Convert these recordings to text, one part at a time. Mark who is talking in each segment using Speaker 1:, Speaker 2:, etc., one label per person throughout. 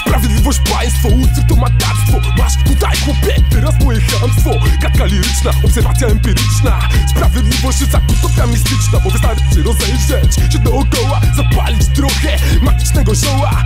Speaker 1: Sprawiedliwość państwo, ustrój to matactwo. Masz tutaj chłopie, teraz moje chamstwo. Gadka liryczna, obserwacja empiryczna. Sprawiedliwość jest utopia mistyczna Bo wystarczy rozejrzeć się dookoła Zapalić trochę magicznego zioła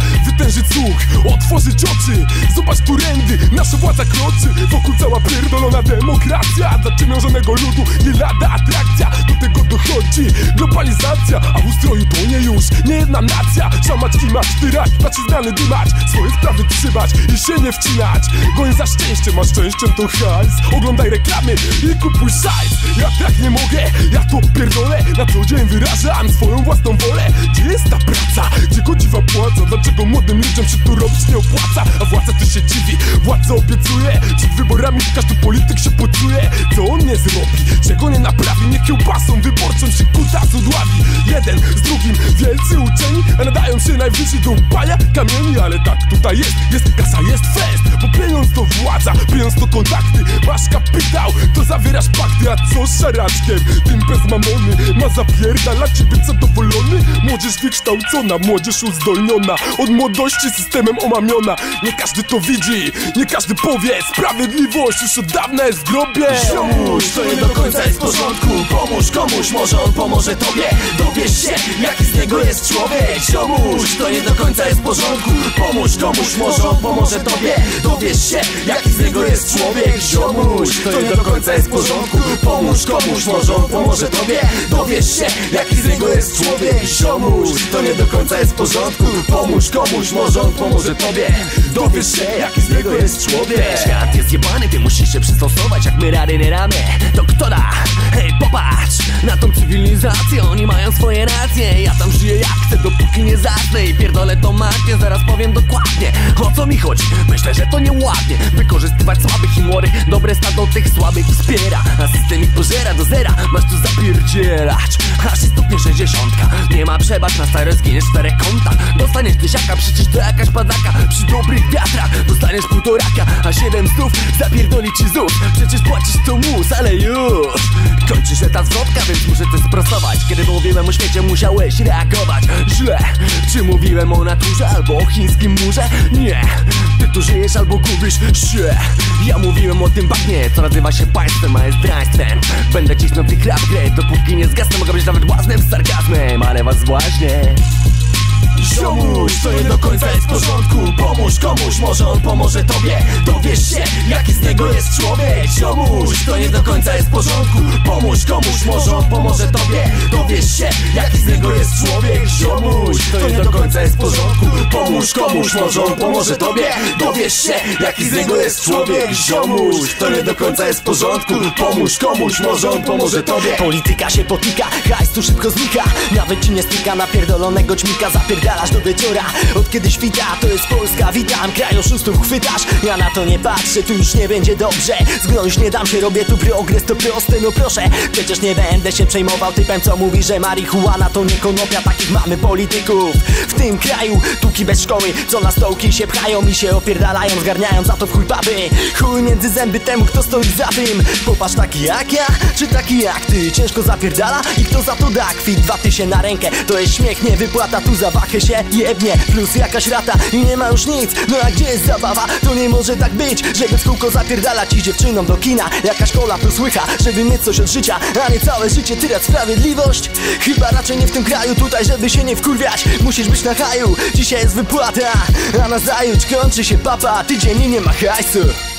Speaker 1: otworzyć oczy. Zobacz którędy nasza władza kroczy. Wokół cała pierdolona demokracja. Dla ciemiężonego ludu nie lada atrakcja. Do tego dochodzi globalizacja. A w ustroju to nie już nie jedna nacja. Szamać, kimać, tyrać, znaczy zmiany dymać. Swoje sprawy trzymać i się nie wcinać. Goń za szczęściem, a szczęściem to hajs. Oglądaj reklamy i kupuj szajs Ja tak nie mogę, ja to pierdolę. Na co dzień wyrażam swoją własną wolę. Gdzie jest ta praca? Gdzie godziwa płaca? Dlaczego młodym ludziom się tu robić nie opłaca? A władza tu się dziwi, władza obiecuje Przed wyborami każdy polityk się pocuje Co on nie zrobi? Czego nie naprawi? Nie kiełbasą wyborczą się kutas udławi Jeden z drugim wielcy uczeni A nadają się najwyżej do upania kamieni Ale tak tutaj jest, jest kasa, jest fest Bo pieniądz to władza, pieniądz to kontakty Masz kapitał, to zawierasz pakty A co szaraczkiem? Tym bez mamony Ma zapierdalać ciebie zadowolony Młodzież wykształcona, młodzież uzdolniona Od młodości systemem omamiona. Nie każdy to widzi, nie każdy powie. Sprawiedliwość już od dawna jest w grobie.
Speaker 2: Ziomuś, to nie do końca jest w porządku. Pomóż komuś, może on pomoże tobie. Dowiesz się, jaki z niego jest człowiek. Ziomuś, to nie do końca jest w porządku. Pomóż komuś, może on pomoże tobie. Dowiesz się, jaki z niego jest człowiek. Ziomuś, to nie do końca jest w porządku. Pomóż komuś, może on pomoże tobie. Dowiesz się, jaki z niego jest człowiek. Ziomuś, to nie do końca jest w porządku. Pomóż komuś, może on pomoże tobie. Dowiesz się, jaki z niego jest człowiek.
Speaker 3: Świat jest jebany, ty musisz się przystosować jak my rady nie ramy. To kto da? Hej, popatrz na tą cywilizację. Oni mają swoje racje Ja tam żyję jak chcę, dopóki nie zacznę I pierdolę to matnie, zaraz powiem dokładnie O co mi chodzi? Myślę, że to nieładnie Wykorzystywać słabych i młodych Dobre stado tych słabych wspiera. A system ich pożera do zera Zapierdzielać Aż stopnie 60 Nie ma przebacz na stare zginiesz czterech kąta Dostaniesz tysiaka, przecież to jakaś padaka Przy dobrych wiatrach dostaniesz półtoraka A siedem stów zapierdoli ci ZUS. Przecież płacisz to mus, ale już. Kończy się ta zwrotka, więc muszę to sprostować. Kiedy mówiłem o świecie musiałeś reagować. Źle, czy mówiłem o naturze albo o chińskim murze? Nie, tu żyjesz albo gubisz? Się Ja mówiłem o tym bagnie, co nazywa się państwem, a jest draństwem. Będę cisnął tych rap grę, dopóki nie zgasnę Mogę być nawet własnym sarkazmem, ale was właśnie.
Speaker 2: Ziomuś, to nie do końca jest w porządku. Pomóż komuś, może on pomoże tobie. Dowiesz się, jaki z niego jest człowiek. Ziomuś, to nie do końca jest w porządku. Pomóż komuś, może on pomoże tobie. Dowiesz się, jaki niego jest człowiek Ziomuś, to nie do końca jest w porządku Pomóż komuś, może on pomoże tobie? Dowiesz się, jaki z niego jest człowiek Ziomuś, to nie do końca jest w porządku Pomóż komuś, może on pomoże tobie?
Speaker 3: Polityka się potyka, hajs tu szybko znika. Nawet ci nie styka napierdolonego ćmika. Zapierdalasz do wieczora, od kiedy świta. To jest Polska, witam, kraj oszustów chwytasz. Ja na to nie patrzę, tu już nie będzie dobrze. Zgnąć nie dam się, robię tu progres, to proste, no proszę. Przecież nie będę się przejmował typem, co mówi, że marihuana to nie konopia Takich mamy polityków. W tym kraju Tuki bez szkoły, co na stołki się pchają I się opierdalają, zgarniają za to w chuj baby. Chuj między zęby temu, kto stoi za tym. Popatrz taki jak ja, czy taki jak ty. Ciężko zapierdala i kto za to da kwit. Dwa tysię na rękę, to jest śmiech, nie wypłata. Tu za wachę się jebnie, plus jakaś rata. I nie ma już nic, no a gdzie jest zabawa? To nie może tak być, żeby w kółko zapierdalać I dziewczynom do kina, jakaś kola plus łycha Żeby mieć coś od życia, nie całe życie tyrać sprawiedliwość. Chyba raczej nie w tym kraju tutaj, żeby się nie wkurwiać. Musisz być na haju, dzisiaj jest wypłata. A na zajutrz kończy się papa, tydzień i nie ma hajsu